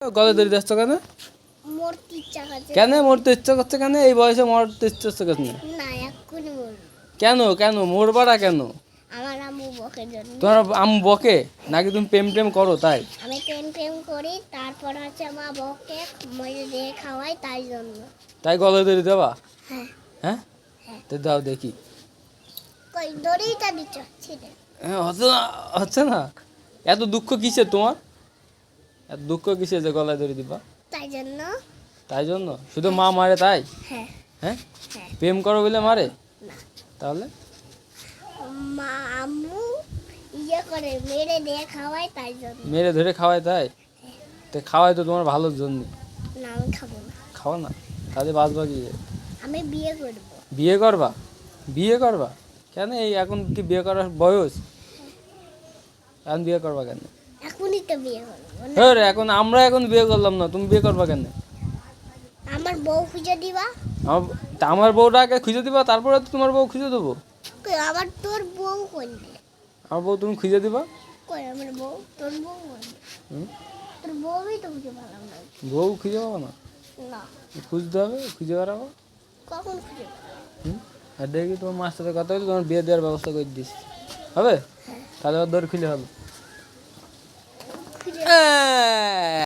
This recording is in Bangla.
গলা ধরে যাচ্ছ কেন? কেন মরতে ইচ্ছা করছে কেন? এই বয়সে মরতে ইচ্ছা করছে কেন? কেন কেন? মরবাটা কেন? আমার আম্মু বকের তোমার আম বকে? নাকি তুমি প্রেম টেম করো তাই? আমি প্রেম প্রেম করি তারপর হচ্ছে মা বকে মরে দিয়ে খাওয়াই তাই জন্য। তাই গলা ধরে দেবা? হ্যাঁ। হ্যাঁ? হ্যাঁ। তো দাও দেখি। কই দড়িই দিচ্ছ? হ্যাঁ, হচ্ছে না হচ্ছে না। এত দুঃখ কিসের তোমার? এত দুঃখ কিসের যে গলায় ধরে দিবা? তাই জন্য। তাই জন্য? শুধু মা মারে তাই? হ্যাঁ। হ্যাঁ? হ্যাঁ। প্রেম করো বলে মারে? না। তাহলে? মা আম্মু ইয়ে করে মেরে দিয়ে খাওয়াই তাই জন্য। মেরে ধরে খাওয়ায় তাই? তো খাওয়াই তো তোমার ভালোর জন্য। না আমি খাব না। খাওয়া না। তাহলে বাদ বাকি আমি বিয়ে করব। বিয়ে করবা? বিয়ে করবা? কেন এই এখন কি বিয়ে করার বয়স? এখন বিয়ে করবা কেন? তো বিয়ে করব হ্যাঁ এখন আমরা এখন বিয়ে করলাম না তুমি বিয়ে করবা কেন? আমার বউ খুঁজে দিবা। আমার বউটা আগে খুঁজে দিবা তারপরে তো তোমার বউ খুঁজে দেবো। আবার তোর বউ করবে? আমার বউ তুমি খুঁজে দিবা? কই আমার বউ তোর বউ তোর বউই তো খুঁজে পেলাম না। বউ খুঁজে পাবো না? না। খুঁজতে হবে খুঁজে বেড়াবো। কখন খুঁজে আর দেখি তোমার মার সাথে কথা বলে তোমার বিয়ে দেওয়ার ব্যবস্থা করে দিস। হবে? তাহলে আবার দৌড় খুলে হবে। খুঁজে এ